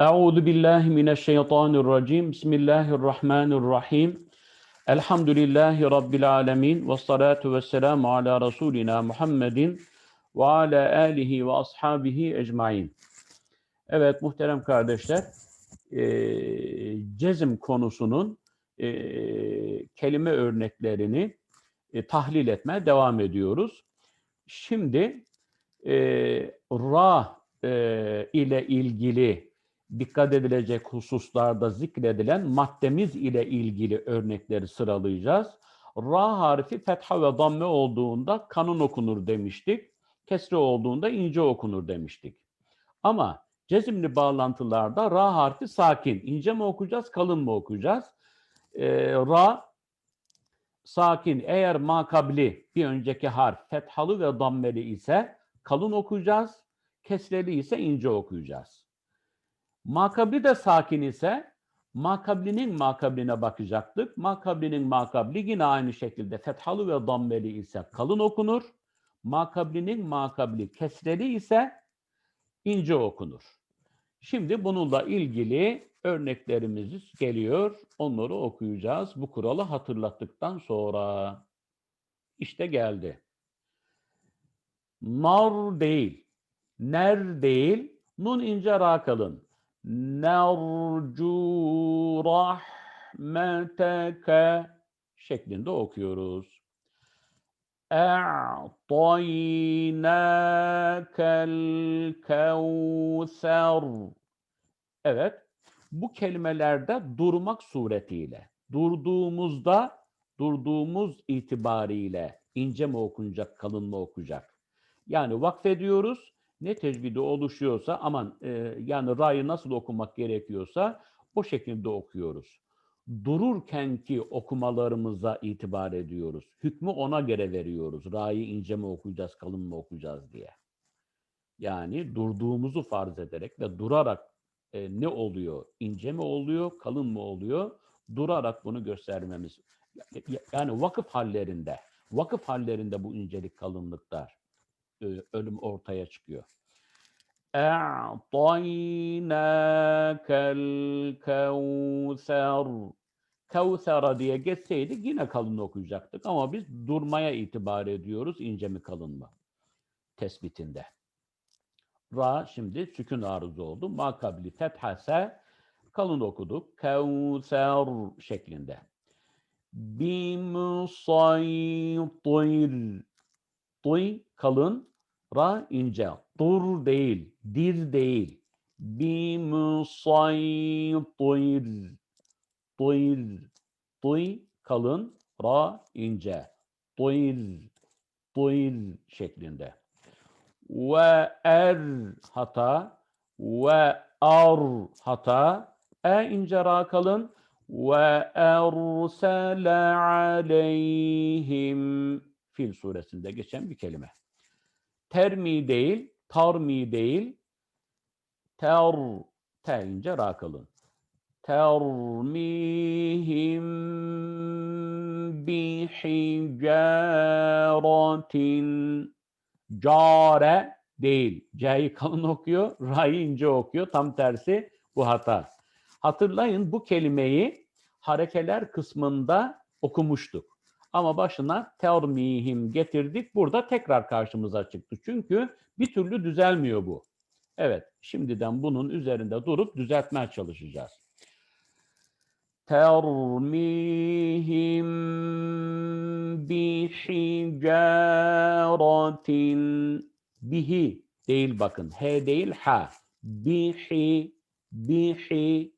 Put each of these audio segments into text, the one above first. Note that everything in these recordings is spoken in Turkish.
Euzu billahi mineşşeytanirracim. Bismillahirrahmanirrahim. Elhamdülillahi rabbil alamin ve salatu vesselamu ala rasulina Muhammedin ve ala alihi ve ashabihi ecmaîn. Evet muhterem kardeşler, eee cezm konusunun eee, kelime örneklerini e, tahlil etmeye devam ediyoruz. Şimdi eee ra ile ilgili dikkat edilecek hususlarda zikredilen maddemiz ile ilgili örnekleri sıralayacağız. Ra harfi fetha ve damme olduğunda kanun okunur demiştik. Kesre olduğunda ince okunur demiştik. Ama cezimli bağlantılarda ra harfi sakin. İnce mi okuyacağız, kalın mı okuyacağız? Ee, ra sakin. Eğer makabli bir önceki harf fethalı ve dammeli ise kalın okuyacağız. Kesreli ise ince okuyacağız. Makabli de sakin ise makablinin makabline bakacaktık. Makablinin makabli yine aynı şekilde fethalı ve dammeli ise kalın okunur. Makablinin makabli kesreli ise ince okunur. Şimdi bununla ilgili örneklerimiz geliyor. Onları okuyacağız. Bu kuralı hatırlattıktan sonra işte geldi. Nar değil, ner değil, nun ince ra kalın. Nercu rahmeteke şeklinde okuyoruz. E'taynâkel kevser. Evet, bu kelimelerde durmak suretiyle, durduğumuzda, durduğumuz itibariyle ince mi okunacak, kalın mı okuyacak? Yani vakfediyoruz, ne tecvidi oluşuyorsa, aman e, yani ra'yı nasıl okumak gerekiyorsa o şekilde okuyoruz. Dururkenki okumalarımıza itibar ediyoruz. Hükmü ona göre veriyoruz. Ra'yı ince mi okuyacağız, kalın mı okuyacağız diye. Yani durduğumuzu farz ederek ve durarak e, ne oluyor? İnce mi oluyor, kalın mı oluyor? Durarak bunu göstermemiz. Yani vakıf hallerinde, vakıf hallerinde bu incelik, kalınlıklar ölüm ortaya çıkıyor. اَعْطَيْنَاكَ الْكَوْثَرِ Kevsera diye geçseydik yine kalın okuyacaktık ama biz durmaya itibar ediyoruz ince mi kalın mı tespitinde. Ra şimdi sükun arızı oldu. Makabli fethase kalın okuduk. Kevser şeklinde. Bimsaytir Tuy kalın, ra ince. Dur değil, dir değil. Bimsaytir Tuyr, tuy kalın, ra ince. Tuyr, tuyr şeklinde. Ve er hata, ve ar hata, e ince ra kalın. Ve ersele aleyhim Fil suresinde geçen bir kelime. Termi değil, tarmi değil, ter, ter ince ra kalın. Termihim bihicaratin care değil. C'yi kalın okuyor, ra'yı ince okuyor. Tam tersi bu hata. Hatırlayın bu kelimeyi harekeler kısmında okumuştuk. Ama başına termihim getirdik. Burada tekrar karşımıza çıktı. Çünkü bir türlü düzelmiyor bu. Evet, şimdiden bunun üzerinde durup düzeltmeye çalışacağız. Termihim bihicaretin bihi değil bakın. H değil ha. Bihi bihi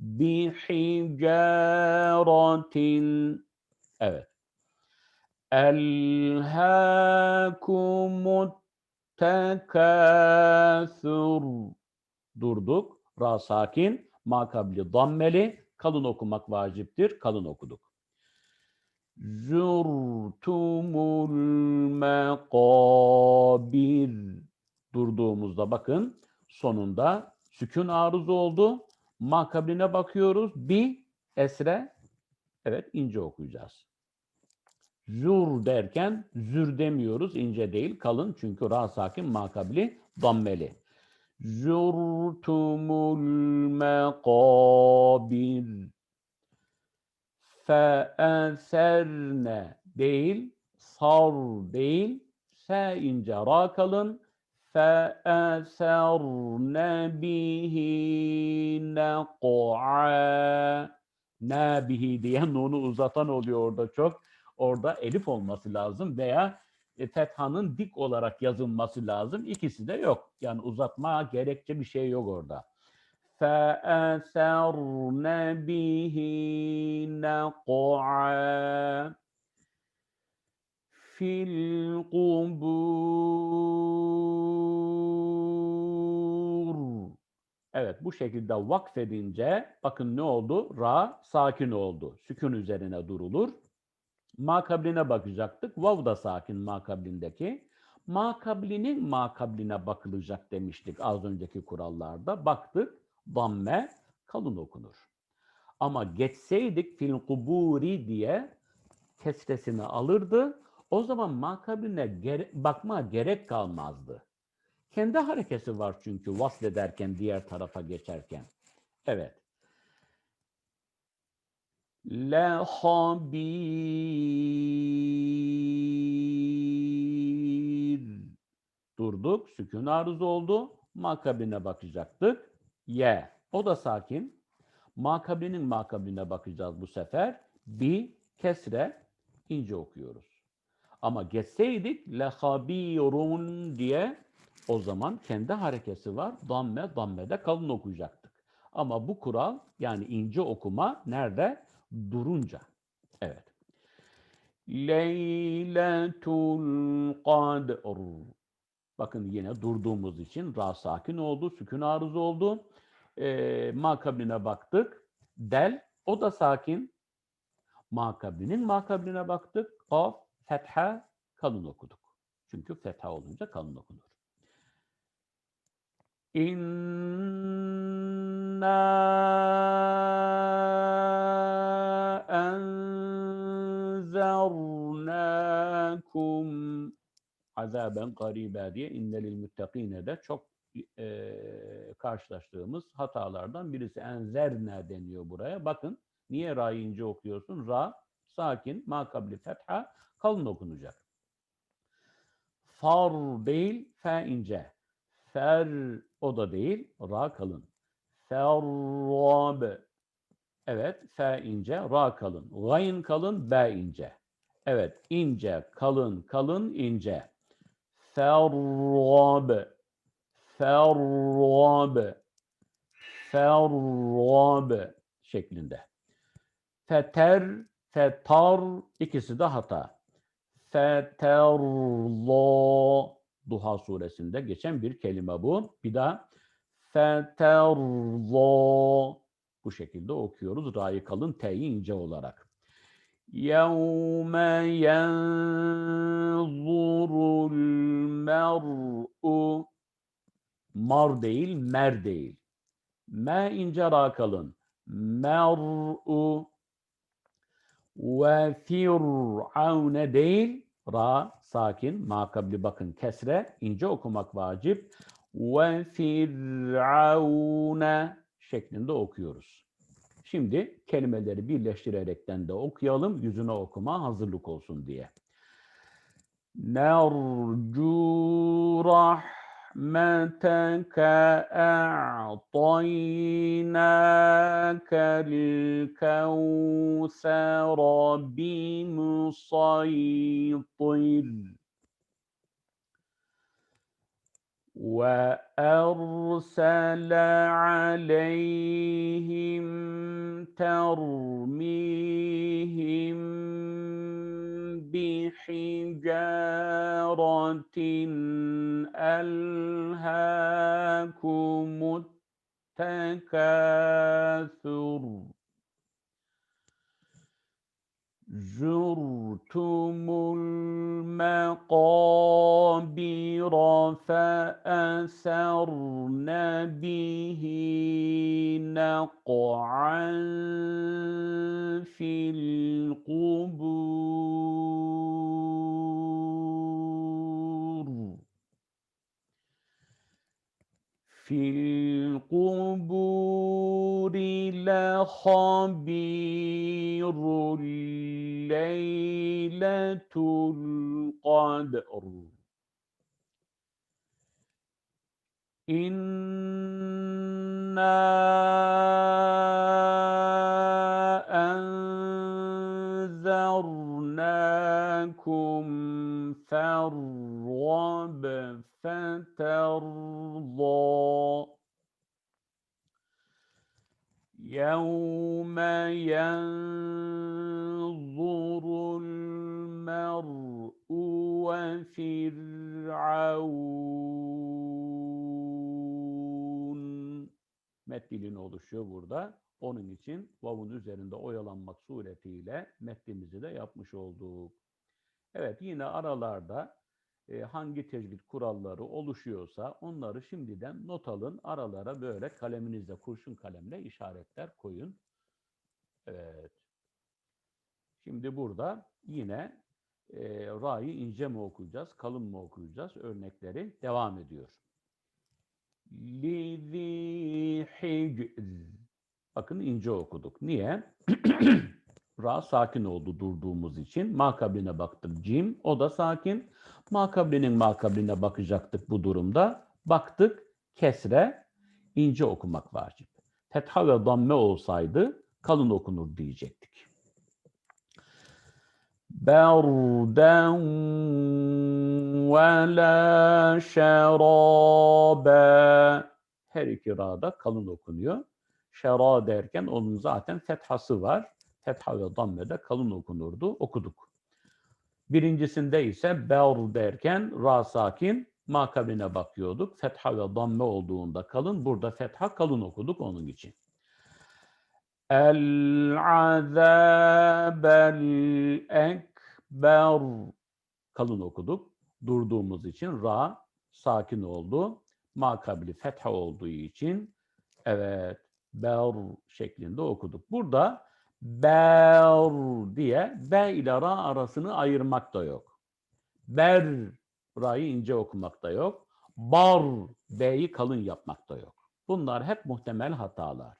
bihicaretin evet. Elhâkumut tekâthur durduk. Ra sakin. Makabli dammeli kalın okumak vaciptir. Kalın okuduk. Zurtumul mekabir durduğumuzda bakın sonunda sükun arız oldu. Makabline bakıyoruz. Bi esre evet ince okuyacağız. Zur derken zür demiyoruz. ince değil kalın çünkü ra sakin makabli dammeli. Zurtumul mekabir. Fe'eserne değil, sar değil, se ince ra kalın. Fe'eserne bihi neq'a. Ne bihi diye nunu uzatan oluyor orada çok Orada elif olması lazım veya e, fethanın dik olarak yazılması lazım. İkisi de yok. Yani uzatma gerekçe bir şey yok orada. فَأَثَرْنَ بِهِ نَقْعًا فِي الْقُبُورِ Evet bu şekilde vakfedince bakın ne oldu? Ra sakin oldu. Sükun üzerine durulur. Makabline bakacaktık. Vav da sakin makablindeki. Makablinin makabline bakılacak demiştik az önceki kurallarda. Baktık damme kalın okunur. Ama geçseydik fil kuburi diye kesresini alırdı. O zaman makabline gere- bakma gerek kalmazdı. Kendi harekesi var çünkü vaslederken diğer tarafa geçerken. Evet. La habir. Durduk. Sükun arız oldu. Makabine bakacaktık. Ye. O da sakin. Makabinin makabine bakacağız bu sefer. Bi kesre ince okuyoruz. Ama geçseydik lehabirun diye o zaman kendi harekesi var. Damme, dammede kalın okuyacaktık. Ama bu kural yani ince okuma nerede? Durunca. Evet. Leyletul kadr. Bakın yine durduğumuz için ra sakin oldu, sükun arız oldu. Ee, makabline baktık. Del, o da sakin. Makablinin makabline baktık. Kaf, fetha, kalın okuduk. Çünkü fetha olunca kalın okunur. İnna enzernâkum azaben garibe diye innelil müttakine de çok e, karşılaştığımız hatalardan birisi. Enzerne deniyor buraya. Bakın niye ra'yı ince okuyorsun? Ra sakin, makabli fetha kalın okunacak. Far değil, fe ince. Fer o da değil, ra kalın. Ferrab. Evet, fe ince, ra kalın. Gayn kalın, be ince. Evet, ince, kalın, kalın, ince. Ferrab. Ferrab. Ferrab şeklinde. Feter, fetar ikisi de hata. Feterlo Duha suresinde geçen bir kelime bu. Bir daha feterlo bu şekilde okuyoruz. Ra'yı kalın, T'yi ince olarak. يَوْمَ يَنْظُرُ الْمَرْءُ Mar değil, mer değil. Me ince ra kalın. Mer'u ve fir'aune değil, ra sakin, makabli bakın kesre, ince okumak vacip. Ve fir'aune şeklinde okuyoruz. Şimdi kelimeleri birleştirerekten de okuyalım, yüzüne okuma hazırlık olsun diye. Nercu rahmeteke a'taynâke l-kevsera bimusaytir. وأرسل عليهم ترميهم بحجارة ألهاكم التكاثر. زرتم المقابر فأثرن به نقعا في القبور في في القبور لخبير ليلة القدر. إنا أنذرناكم فارغب فترضى. يوم ينظر المرء وفرعون Meddilin oluşuyor burada. Onun için vavun üzerinde oyalanmak suretiyle meddimizi de yapmış olduk. Evet yine aralarda e, hangi tecvid kuralları oluşuyorsa onları şimdiden not alın. Aralara böyle kaleminizle, kurşun kalemle işaretler koyun. Evet. Şimdi burada yine e, ra'yı ince mi okuyacağız, kalın mı okuyacağız örnekleri devam ediyor. Lizi. Bakın ince okuduk. Niye? Ra sakin oldu durduğumuz için. Makabline baktık cim. O da sakin. Makablinin makabline bakacaktık bu durumda. Baktık kesre ince okumak vacip. Fetha ve damme olsaydı kalın okunur diyecektik. Berden ve la şerabe. Her iki ra'da kalın okunuyor. Şera derken onun zaten fethası var. Fetha ve dammede kalın okunurdu. Okuduk. Birincisinde ise ber derken ra sakin makabine bakıyorduk. Fetha ve damme olduğunda kalın. Burada fetha kalın okuduk onun için. El azabel ekber kalın okuduk. Durduğumuz için ra sakin oldu. Makabili fetha olduğu için evet ber şeklinde okuduk. Burada ber diye b ile ra arasını ayırmak da yok. Ber ra'yı ince okumak da yok. Bar b'yi kalın yapmak da yok. Bunlar hep muhtemel hatalar.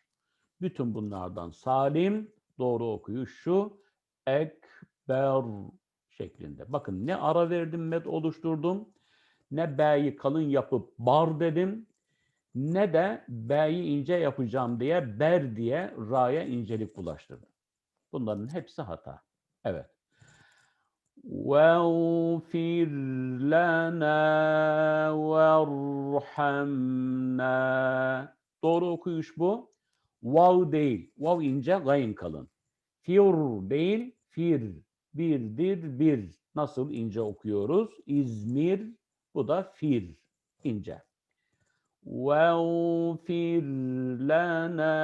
Bütün bunlardan salim doğru okuyuş şu ekber şeklinde. Bakın ne ara verdim med oluşturdum ne b'yi kalın yapıp bar dedim ne de b'yi ince yapacağım diye ber diye ra'ya incelik bulaştırdım. Bunların hepsi hata. Evet. وَاغْفِرْ لَنَا وَارْحَمْنَا Doğru okuyuş bu. Vav değil. Vav ince, gayn kalın. Fir değil, fir. Birdir, bir. Nasıl ince okuyoruz? İzmir, bu da fir. ince. وَاغْفِرْ لَنَا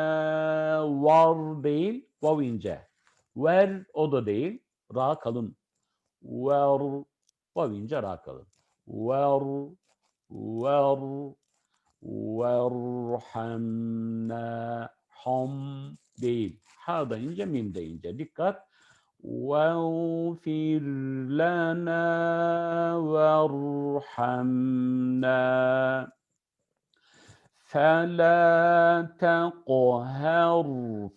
Var değil, vav ince. Ver, o da değil. Ra kalın. Ver, vav ince, ra kalın. Ver, ver, verhamna. Ham değil. Ha da ince, mim de ince. Dikkat. وَاغْفِرْ لَنَا وَارْحَمْنَا فَلَا تَقْهَرْ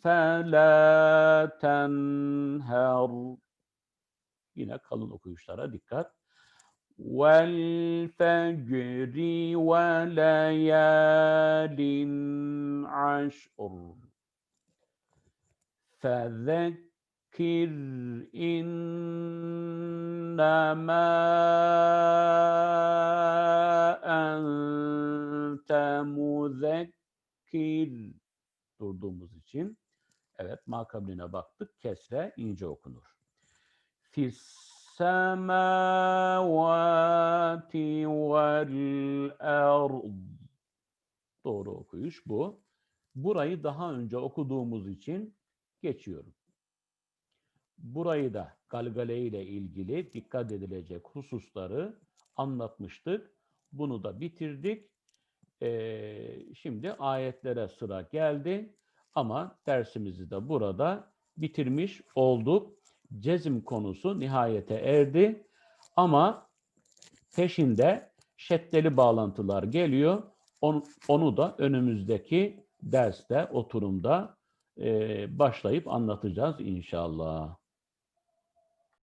فَلَا تَنْهَرْ Yine kalın okuyuşlara dikkat. وَالْفَجْرِ وَلَيَالٍ عَشْرٍ فَذَكِّرْ إِنَّمَا أَنْتَ مُذَكِّرْ durduğumuz için evet makabline baktık kesre ince okunur. Fis semavati vel ard doğru okuyuş bu. Burayı daha önce okuduğumuz için geçiyorum. Burayı da galgale ile ilgili dikkat edilecek hususları anlatmıştık. Bunu da bitirdik. Şimdi ayetlere sıra geldi. Ama dersimizi de burada bitirmiş olduk. Cezim konusu nihayete erdi. Ama peşinde şeddeli bağlantılar geliyor. onu, da önümüzdeki derste, oturumda başlayıp anlatacağız inşallah.